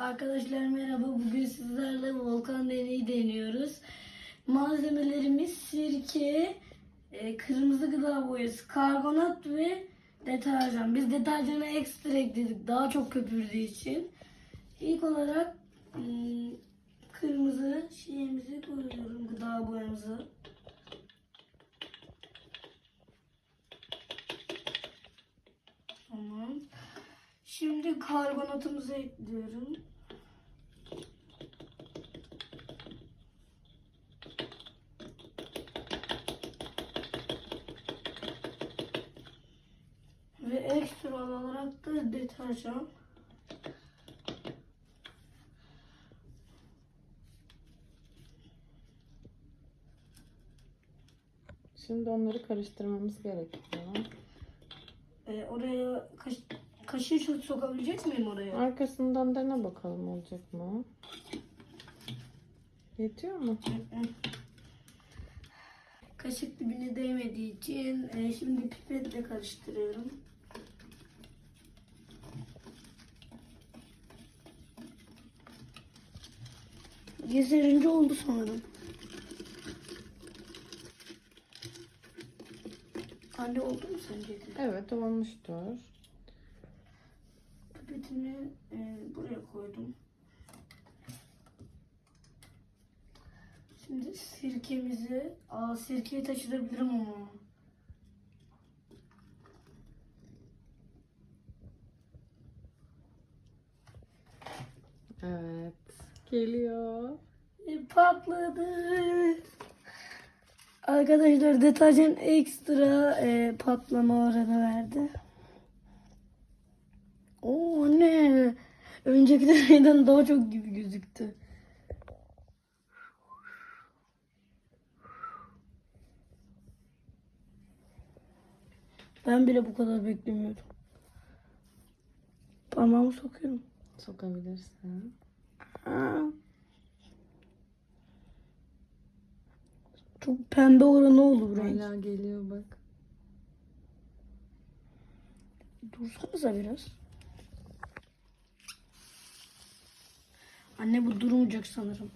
Arkadaşlar merhaba. Bugün sizlerle volkan deneyi deniyoruz. Malzemelerimiz sirke, e, kırmızı gıda boyası, karbonat ve deterjan. Biz deterjanı ekstra ekledik daha çok köpürdüğü için. İlk olarak ım, kırmızı şeyimizi koyuyorum Şimdi karbonatımızı ekliyorum. Ve ekstra olarak da deterjan. Şimdi onları karıştırmamız gerekiyor. Ee, oraya kaş, kaşığı çok sokabilecek miyim oraya? Arkasından dene bakalım olacak mı? Yetiyor mu? Kaşık dibine değmediği için e, şimdi pipetle karıştırıyorum. Yeterince oldu sanırım. Anne oldu mu sence? Evet olmuştur. Pipetini e, buraya koydum. Şimdi sirkemizi, aa sirkeyi taşırabilirim ama. Evet. Geliyor. E, patladı. Arkadaşlar deterjan ekstra e, patlama oranı verdi. Oo ne? Öncekilerden daha çok gibi gözüktü. Ben bile bu kadar beklemiyordum. Parmağımı sokuyorum. Sokabilirsin. Aa. Çok pembe oranı oldu buraya. Hala geliyor bak. Dursanıza biraz. Anne bu durmayacak sanırım.